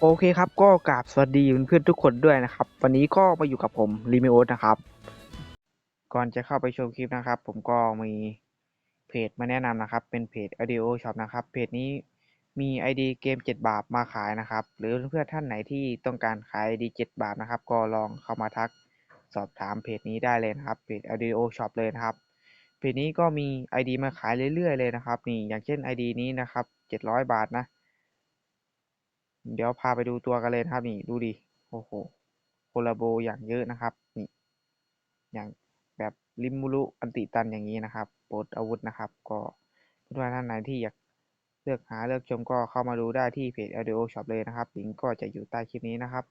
โอเคครับก็กราบสวัสดีเพื่อนทุกคนด้วยนะครับ วันนี้ก็มาอยู่กับผมรีมิโอสนะครับ ก่อนจะเข้าไปชมคลิปนะครับ ผมก็มีเพจมาแนะนำนะครับ เป็นเพจ Audio Shop นะครับ เพจนี้มี ID เกม 7 บาทมาขายนะครับ หรือเพื่อนท่านไหนที่ต้องการขาย ID 7 บาทนะครับ ก็ลองเข้ามาทักสอบถามเพจนี้ได้เลยนะครับ เพจ Audio Shop เลยนะครับ เพจนี้ก็มี ID มาขายเรื่อยๆเลยนะครับ นี่อย่างเช่น ID นี้นะครับ 700 บาทนะ เดี๋ยวพาไปดูตัวกันเลยนะครับนี่ดูดิโอ้โหโคลาโบอย่างเยอะนะครับนี่อย่างแบบริมูรุอันติตันอย่างนี้นะครับปลดอาวุธนะครับ ก็เพื่อนท่านไหนที่อยากเลือกหาเลือกชมก็เข้ามาดูได้ที่เพจ Audio Shop เลยนะครับลิงก์ก็จะอยู่ใต้คลิปนี้นะครับ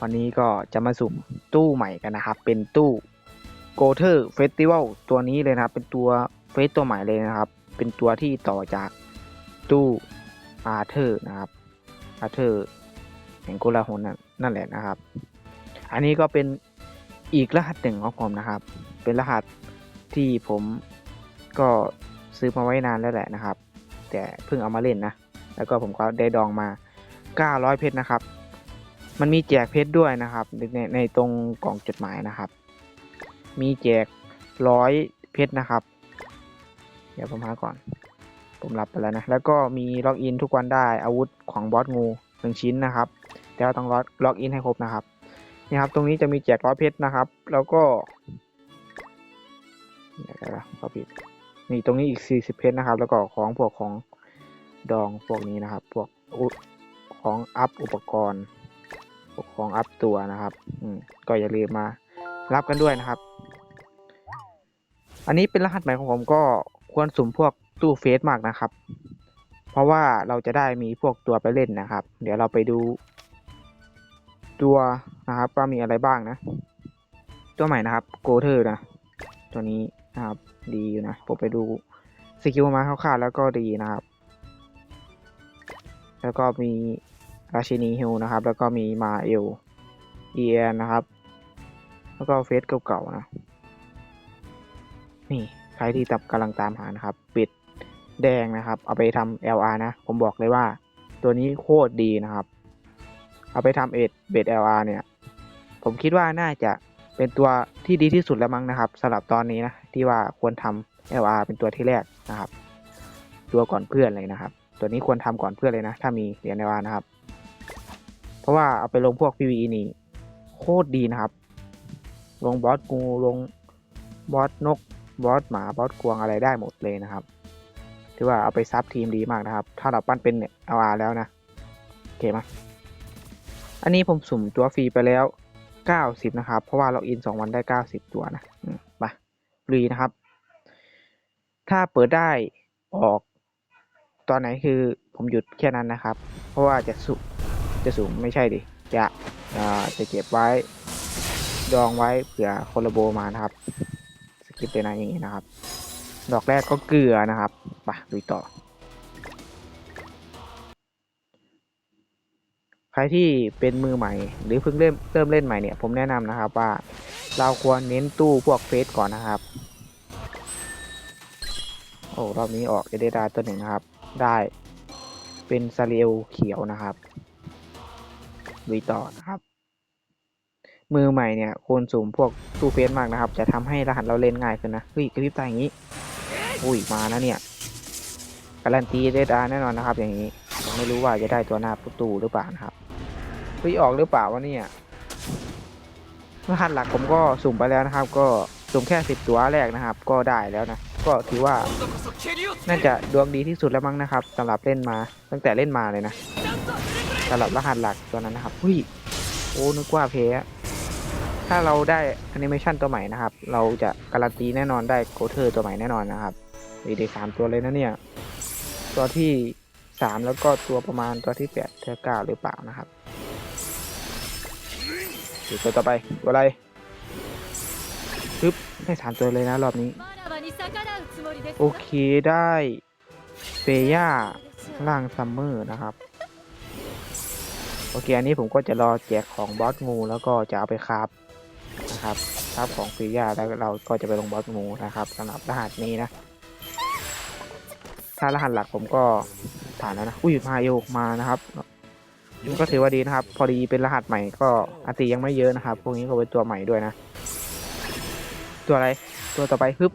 วันนี้ก็จะมาสุ่มตู้ใหม่กันนะครับ เป็นตู้ g o t e r Festival ตัวนี้เลยนะครับ เป็นตัวเฟสตัวใหม่เลยนะครับ เป็นตัวที่ต่อจากตู้ อาเธอร์นะครับอาเธอร์แห่งโกลาหลนั่นนั่นแหละนะครับ อันนี้ก็เป็นอีกรหัสหนึ่งของผมนะครับ เป็นรหัสที่ผมก็ซื้อมาไว้นานแล้วแหละนะครับ แต่เพิ่งเอามาเล่นนะ แล้วก็ผมก็ได้ดองมา 900 เพชรนะครับ มันมีแจกเพชรด้วยนะครับ ในในตรงกล่องจดหมายนะครับ มีแจกร้อยเพชรนะครับ เดี๋ยวผมหาก่อน ผมรับไปแล้วนะ แล้วก็มีล็อกอินทุกวันได้อาวุธของบอสงูหนึ่งชิ้นนะครับ แต่ว่าต้องล็อกล็อกอินให้ครบนะครับ นี่ครับ ตรงนี้จะมีแจกร้อยเพชรนะครับ แล้วก็เดี๋ยวนะขอปิดนี่ตรงนี้อีก 40 เพชรนะครับ แล้วก็ของพวกของดองพวกนี้นะครับ พวกของอัพอุปกรณ์พวกของอัพตัวนะครับอืมก็อย่าลืมมารับกันด้วยนะครับ อันนี้เป็นรหัสใหม่ของผมก็ควรสุ่มพวก ตู้เฟสมากนะครับ เพราะว่าเราจะได้มีพวกตัวไปเล่นนะครับ เดี๋ยวเราไปดู ตัวนะครับว่ามีอะไรบ้างนะ ตัวใหม่นะครับโกเทอร์นะ ตัวนี้นะครับดีอยู่นะผมไปดูสกิลมาคร่าวๆแล้วก็ดีนะครับ แล้วก็มีราชินีฮิลนะครับ แล้วก็มีมาเอลเอียนะครับ แล้วก็เฟสเก่าๆนะ นี่ใครที่ตับกำลังตามหานะครับ ปิด แดงนะครับ เอาไปทำ LR นะ ผมบอกเลยว่า ตัวนี้โคตรดีนะครับ เอาไปทำเอ็ดเบด LR เนี่ย ผมคิดว่าน่าจะเป็นตัวที่ดีที่สุดแล้วมั้งนะครับสำหรับตอนนี้นะ ที่ว่าควรทำ LR เป็นตัวที่แรกนะครับ ตัวก่อนเพื่อนเลยนะครับ ตัวนี้ควรทำก่อนเพื่อนเลยนะ ถ้ามีเหรียญ LR นะครับ เพราะว่าเอาไปลงพวก PVE นี่โคตรดีนะครับ ลงบอสงูลงบอสนกบอสหมาบอสกวางอะไรได้หมดเลยนะครับือว่าเอาไปซับทีมดีมากนะครับ ถ้าเราปั้นเป็นเอาอาแล้วนะ โอเคไหมอันนี้ผมสุ่มตัวฟรีไปแล้ว 90 นะครับ เพราะว่าเราอิน 2 วันได้ 90 ตัวนะมาลุยนะครับ ถ้าเปิดได้ออกตอนไหนคือผมหยุดแค่นั้นนะครับ เพราะว่าจะสุจะสุ่มไม่ใช่ดิ จะจะเก็บไว้ ดองไว้เผื่อโคลาโบมานะครับ สกิปเลยนะอย่างนี้นะครับ ดอกแรกก็เกลือนะครับไปลุยต่อ ใครที่เป็นมือใหม่ หรือเพิ่งเริ่มเริ่มเล่นใหม่เนี่ย ผมแนะนำนะครับว่าเราควรเน้นตู้พวกเฟสก่อนนะครับ โอ้รอบนี้ออกเอเดดาตัวหนึ่งนะครับ ได้เป็นซาเรียลเขียวนะครับลุยต่อนะครับ มือใหม่เนี่ยควรสุ่มพวกตู้เฟสมากนะครับ จะทำให้รหัสเราเล่นง่ายขึ้นนะเฮ้ยกระพริบตาอย่างนี้ อุ้ยมานะเนี่ยการันตีเดดาแน่นอนนะครับ อย่างนี้ผมไม่รู้ว่าจะได้ตัวหน้าประตูหรือเปล่านะครับเฮ้ยออกหรือเปล่าวะเนี่ยรหัสหลักผมก็สุ่มไปแล้วนะครับ ก็สุ่มแค่สิบตัวแรกนะครับ ก็ได้แล้วนะก็ถือว่าน่าจะดวงดีที่สุดแล้วมั้งนะครับสำหรับเล่นมา ตั้งแต่เล่นมาเลยนะสำหรับรหัสหลักตัวนั้นนะครับเฮ้ยโอ้นึกว่าเพะถ้าเราได้แอนิเมชันตัวใหม่นะครับ เราจะการันตีแน่นอนได้โกเทอร์ตัวใหม่แน่นอนนะครับ มีได้สามตัวเลยนะเนี่ย ตัวที่สามแล้วก็ตัวประมาณตัวที่แปดเทอเก้าหรือเปล่านะครับดูตัวต่อไปตัวอะไรปึ๊บได้สามตัวเลยนะรอบนี้ โอเคได้เฟย่าล่างซัมเมอร์นะครับ โอเค อันนี้ผมก็จะรอแจกของบอสงูแล้วก็จะเอาไปคราฟนะครับคราฟของเฟย่าแล้วเราก็จะไปลงบอสงูนะครับสำหรับรหัสนี้นะ ถ้ารหัสหลักผมก็ผ่านแล้วนะ อุ้ยมาโยกมานะครับ ก็ถือว่าดีนะครับ พอดีเป็นรหัสใหม่ก็อันติยังไม่เยอะนะครับ พวกนี้ก็เป็นตัวใหม่ด้วยนะ ตัวอะไร ตัวต่อไปฮึบ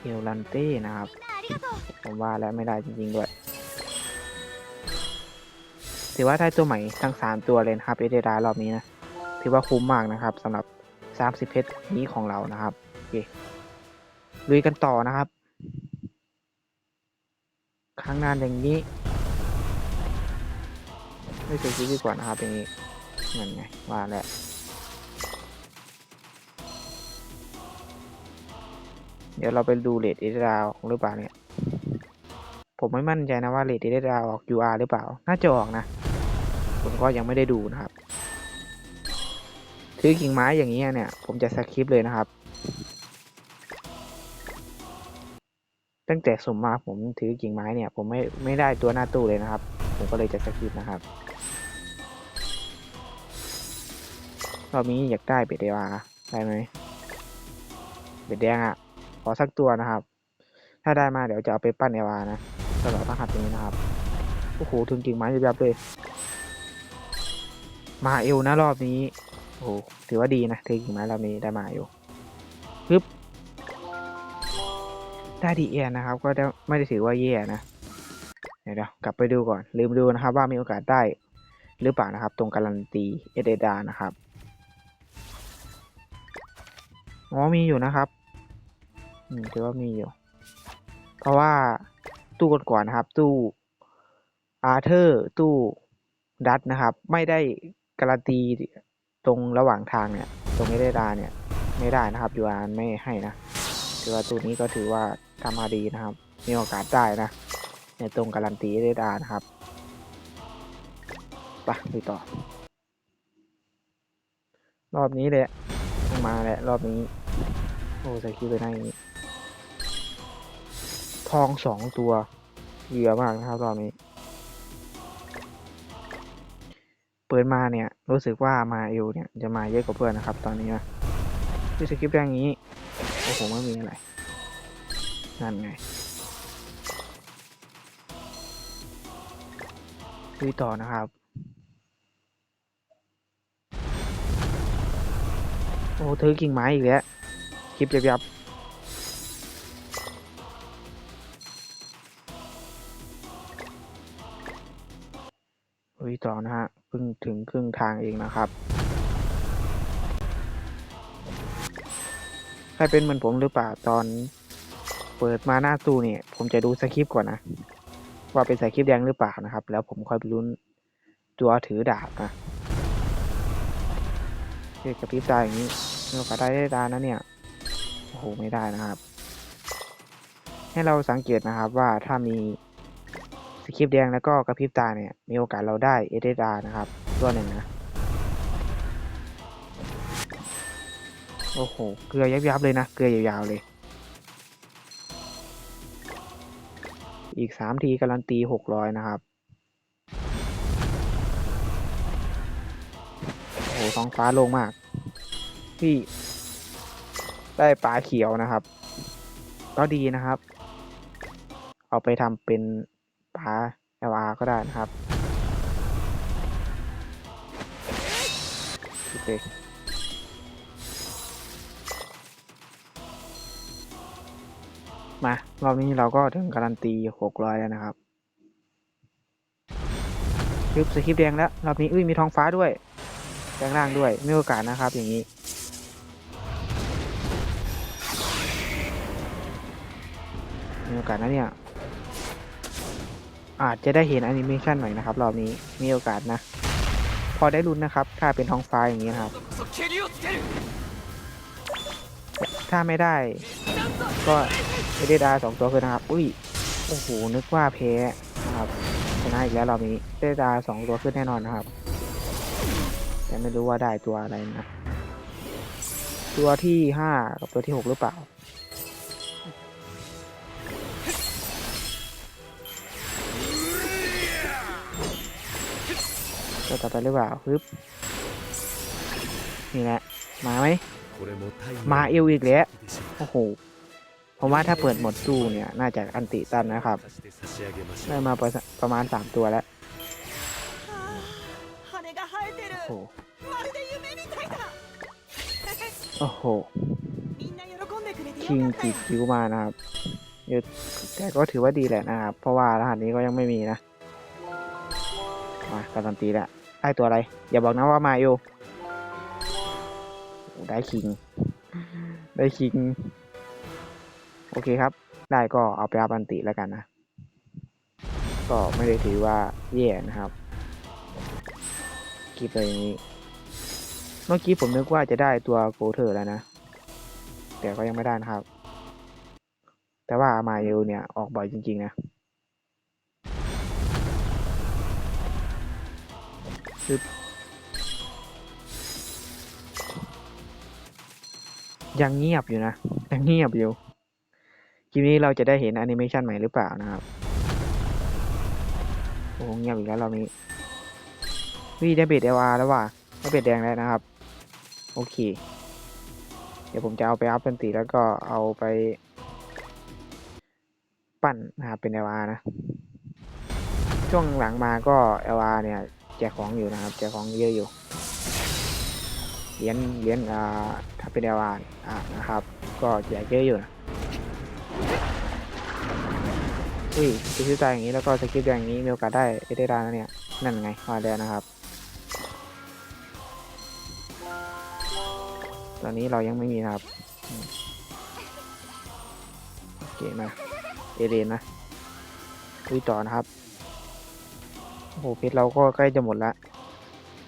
เอลลันเต้นะครับ ผมว่าแล้วไม่ได้จริงๆด้วย ถือว่าได้ตัวใหม่ทั้งสามตัวเลยนะครับเอเดดารอบนี้นะ ถือว่าคุ้มมากนะครับสำหรับ 30 เพชรนี้ของเรานะครับ โอเค ลุยกันต่อนะครับ ข้างหน้าอย่างนี้ ไม่เคยคิดดีกว่านะครับอย่างนี้นั่นไงว่าแหล้วเดี๋ยวเราไปดูเลทเอเดดาออกหรือเปล่าเนี่ย ผมไม่มั่นใจนะว่าเลทเอเดดาออก UR หรือเปล่า น่าจะออกนะ ผมก็ยังไม่ได้ดูนะครับถือกิ่งไม้อย่างนี้เนี่ย ผมจะสคริปต์เลยนะครับ ตั้งแต่สมมาผมถือกิ่งไม้เนี่ย ผมไม่ไม่ได้ตัวหน้าตู้เลยนะครับ ผมก็เลยจะสคริปนะครับรอบนี้อยากได้เบ็ดเดวาได้ไหมเบ็ดแดงอะ่ะ ขอสักตัวนะครับ ถ้าได้มาเดี๋ยวจะเอาไปปั้นเอวานะสำหรับรหัสนี้นะครับโอ้โหถึงกิ่งไม้ยับๆเลย มาเอวนะรอบนี้โอ้โหถือว่าดีนะถือกิ่งไม้รอบนี้ได้มาเอวปึ๊บ ได้ดีเอนะครับ ก็ได้ไม่ได้ถือว่าแย่นะเดี๋ยวกลับไปดูก่อน ลืมดูนะครับ ว่ามีโอกาสได้หรือเปล่านะครับ ตรงการันตีเอเดดานะครับอ๋อมีอยู่นะครับอืมถือว่ามีอยู่ เพราะว่าตู้ก่อนๆนะครับ ตู้อาร์เธอร์ตู้ดัตนะครับ ไม่ได้การันตีตรงระหว่างทางเนี่ย ตรงเอเดดาเนี่ย ไม่ได้นะครับยูอาร์ไม่ให้นะ ถือว่าตัวนี้ก็ถือว่าทำมาดีนะครับ มีโอกาสได้นะ ในตรงการันตีได้ดานะครับไปไปต่อ รอบนี้เลยต้องมาแหละรอบนี้ โอ้ใส่คิวไปได้อย่างนี้ทองสองตัวเหลือมากนะครับรอบนี้ เปิดมาเนี่ย รู้สึกว่ามาเอวเนี่ยจะมาเยอะกว่าเพื่อนนะครับ ตอนนี้นะที่สคริปต์อย่างนี้ โอ้โหไม่มีอะไรนั่นไงคุยต่อนะครับ โอ้ถือกิ่งไม้อีกแล้ว คลิปยับยับคุยต่อนะฮะ เพิ่งถึงครึ่งทางเองนะครับ รเป็นเหมือนผมหรือเปล่าตอนเปิดมาหน้าตู้เนี่ย ผมจะดูสคริปต์ก่อนนะ ว่าเป็นสคริปต์แดงหรือเปล่านะครับ แล้วผมค่อยไปลุ้นตัวถือดาบนะเฮ้ยกระพริบตาอย่างนี้มีโอกาสได้ได้ดานะเนี่ยโอ้โหไม่ได้นะครับ ให้เราสังเกตนะครับว่าถ้ามีสคริปต์แดงแล้วก็กระพริบตาเนี่ย มีโอกาสเราได้เอเดดานะครับ ตัวหนึ่งนะ โอ้โห เกลือยับๆเลยนะ เกลือยาวๆเลย อีกสามทีการันตีหกร้อยนะครับ โอ้โหท้องฟ้าโล่งมาก พี่ได้ปลาเขียวนะครับ ก็ดีนะครับ เอาไปทำเป็นปลาเอวาก็ได้นะครับ โอเค มารอบนี้เราก็ถึงการันตีหกร้อยแล้วนะครับยึบสคริปแดงแล้วรอบนี้อุ้ยมีทองฟ้าด้วยแดงล่างด้วยมีโอกาสนะครับอย่างนี้มีโอกาสนะเนี่ยอาจจะได้เห็นแอนิเมชันใหม่นะครับรอบนี้มีโอกาสนะ พอได้ลุ้นนะครับ ถ้าเป็นท้องฟ้าอย่างนี้นะครับ ถ้าไม่ได้ ก็ไม่ได้ดาสองตัวคือนะครับ อุ้ย โอ้โห นึกว่าแพ้นะครับ ชนะอีกแล้วรอบนี้ได้ดาสองตัวขึ้นแน่นอนนะครับ แต่ไม่รู้ว่าได้ตัวอะไรนะ ตัวที่ห้ากับตัวที่หกหรือเปล่าตัวต่อไปหรือเปล่าปึ๊บนี่แหละ มาไหม มาเอลอีกแล้วโอ้โหผมว่าถ้าเปิดหมดสู้เนี่ย น่าจะอันติตันนะครับได้มาประประมาณ 3 ตัวแล้วโอ้โหคิงจีคิวมานะครับแต่ก็ถือว่าดีแหละนะครับ เพราะว่ารหัสนี้ก็ยังไม่มีนะ มาการันตีแล้วได้ตัวอะไร อย่าบอกนะว่ามาอยู่ ได้คิง ได้คิง โอเคครับ ได้ก็เอาไปอัพอันติแล้วกันนะ ก็ไม่ได้ถือว่าแย่นะครับคลิปอะไรอย่างนี้ เมื่อกี้ผมนึกว่าจะได้ตัวโกเทอร์แล้วนะ แต่ก็ยังไม่ได้นะครับ แต่ว่ามาเอลเนี่ยออกบ่อยจริงๆนะปึ๊บ ยังเงียบอยู่นะ ยังเงียบอยู่คลิปนี้เราจะได้เห็นแอนิเมชันใหม่หรือเปล่านะครับ โอ้เงียบอีกแล้วเรานี้วิได้เบ็ดเอวาแล้วว่ะได้เบ็ดแดงแล้วนะครับ โอเค เดี๋ยวผมจะเอาไปอัพเป็นตีแล้วก็เอาไป ปั้นนะครับเป็น LR นะ ช่วงหลังมาก็ LR เนี่ย แจกของอยู่นะครับ แจกของเยอะอยู่ เหรียญเหรียญอ่าถ้าเป็น LR อ่านะครับ ก็แจกเยอะอยู่นะอุ้ยสกิลตายอย่างนี้แล้วก็สกิลแดอย่างนี้มีโอกาสได้เอเดรานะเนี่ยนั่นไงมาแล้วนะครับ ตอนนี้เรายังไม่มีนะครับโอเคมาเอเดนนะคุยต่อนะครับโอ้โหเพชรเราก็ใกล้จะหมดละ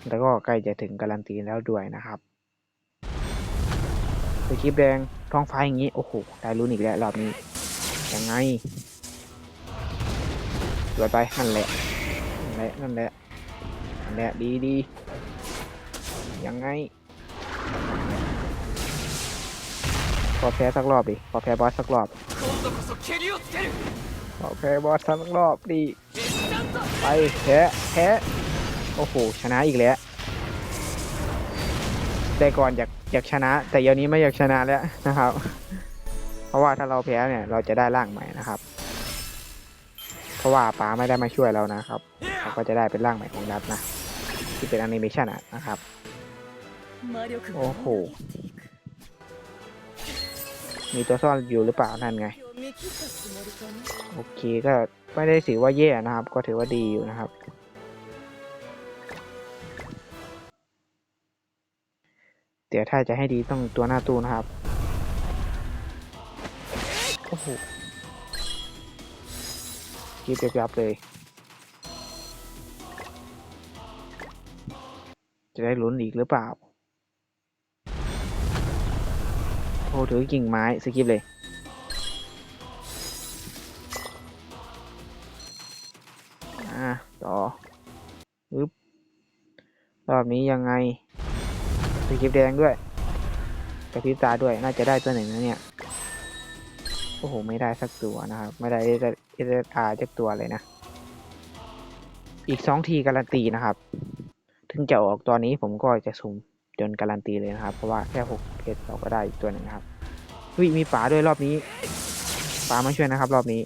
แล้วก็ใกล้จะถึงการันตีแล้วด้วยนะครับสคิปแดงท้องฟ้าอย่างนี้ โอ้โห ได้รุ้นอีกแล้วรอบนี้ ยังไงตัวไปนั่นแหละ นั่นแหละ นั่นแหละ นั่นแหละ ดีดียังไง ขอแพ้สักรอบดิ ขอแพ้บอสสักรอบขอแพ้บอสสักรอบดีไปแพ้แพ้ โอ้โห ชนะอีกแล้ว แต่ก่อนอยากอยากชนะ แต่เยวนี้ไม่อยากชนะแล้วนะครับ เพราะว่าถ้าเราแพ้เนี่ย เราจะได้ร่างใหม่นะครับ เพราะว่าป๋าไม่ได้มาช่วยเรานะครับเราก็จะได้เป็นร่างใหม่ของดัตนะที่เป็นอนิเมชันนะครับ โอ้โห มีตัวซ่อนอยู่หรือเปล่านั่นไง โอเคก็ไม่ได้ถือว่าแย่นะครับ ก็ถือว่าดีอยู่นะครับ เดี๋ยวถ้าจะให้ดีต้องตัวหน้าตู้นะครับ โอ้โหคิดยับๆเลย จะได้ลุ้นอีกหรือเปล่า โอ้ถือกิ่งไม้สกิปเลยอะต่อปึ๊บรอบนี้ยังไง สกิปแดงด้วยกระพริบตาด้วยน่าจะได้ตัวหนึ่งนะเนี่ยโอ้โหไม่ได้สักตัวนะครับ ไม่ได้เอเอเออาจากตัวเลยนะ อีกสองทีการันตีนะครับ ถึงจะออกตัวนี้ผมก็จะสุ่มจนการันตีเลยนะครับ เพราะว่าแค่หกเพจเราก็ได้อีกตัวหนึ่งครับวิมีป๋าด้วยรอบนี้ป๋ามาช่วยนะครับ รอบนี้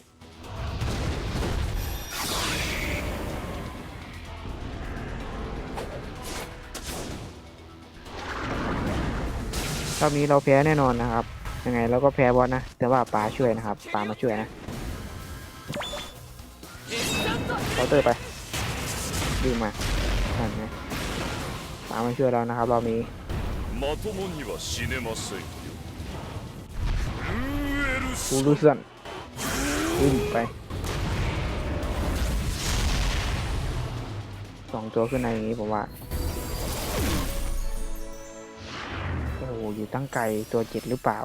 รอบนี้เราแพ้แน่นอนนะครับ ยังไงเราก็แพ้บอสนะ แต่ว่าป๋าช่วยนะครับป๋ามาช่วยนะเราเตอร์ไปดึงมานั่นไงป๋ามาช่วยเรานะครับรอบนี้ฟูลูเซนวิ่งไปสองตัวขึ้นในอย่างนี้ผมว่า อยู่ตั้งไกลตัวจิตหรือเปล่า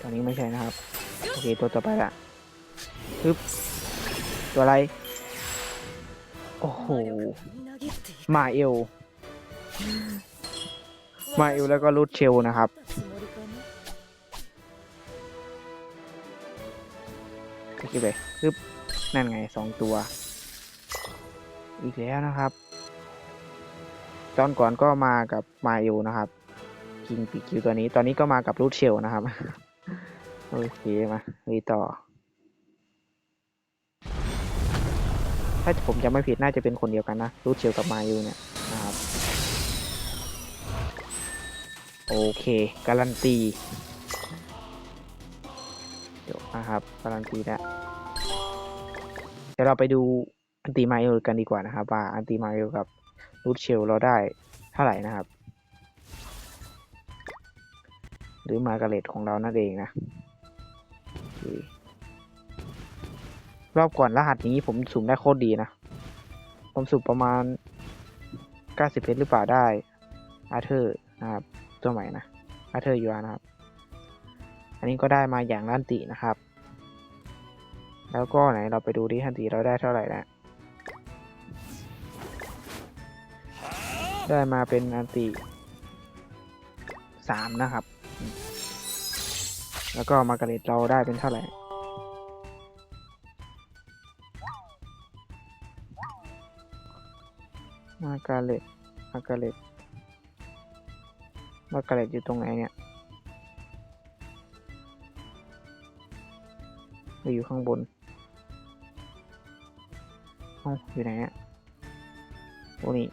ตอนนี้ไม่ใช่นะครับ โอเค ตัวต่อไปละฮึบตัวอะไร โอ้โห มาเอล มาเอลแล้วก็รูดเชลนะครับ ขึ้นไปปึ๊บนั่นไงสองตัว อีกแล้วนะครับ ตอนก่อนก็มากับมาอยู่นะครับกิงปีกิวตัวนี้ ตอนนี้ก็มากับรูทเชลนะครับ โอเคมาวีต่อ ถ้าผมจะไม่ผิดน่าจะเป็นคนเดียวกันนะรูทเชลกับมาอยู่เนี่ยนะครับ โอเค การันตี นะครับการันตีแล้วเดี๋ยวเราไปดูอันติมาเอลกันดีกว่านะครับ ว่าอันติมาเอลกับรูทเชลเราได้เท่าไหร่นะครับ หรือมาการเล็ตของเรานั่นเองนะอรอบก่อนรหัสนี้ผมสุ่มได้โคตรดีนะ ผมสุ่มประมาณ 90เพชรหรือเปล่าได้อาเธอร์นะครับ ตัวใหม่นะอาเธอร์ยูอานะครับ อันนี้ก็ได้มาอย่างลันตินะครับ แล้วก็ไหนเราไปดูดิฮันติเราได้เท่าไหร่นะได้มาเป็นอันติสามนะครับ แล้วก็มาการเร็ตเราได้เป็นเท่าไหร่มาการเร็ตมาการเร็ตมาการเร็ตอยู่ตรงไหนเนี่ย ไปอยู่ข้างบนเอ้าอยู่ไหนอะโอ้นี่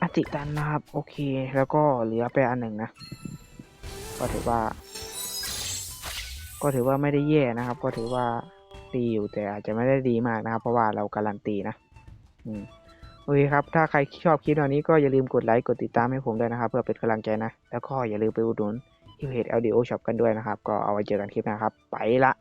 อติตันนะครับ โอเค แล้วก็เหลือไปอันหนึ่งนะ ก็ถือว่า ก็ถือว่าไม่ได้แย่นะครับ ก็ถือว่าดีอยู่แต่อาจจะไม่ได้ดีมากนะครับ เพราะว่าเราการันตีนะ อืมโอเคครับ ถ้าใครชอบคลิปแนนี้ก็อย่าลืมกดไลค์ กดติดตามให้ผมด้วยนะครับ เพื่อเป็นกำลังใจนะ แล้วก็อย่าลืมไปอุดหนุน ที่เพจ LDO Shop กันด้วยนะครับ ก็เอาไว้เจอกันคลิปหนะครับ ไปละ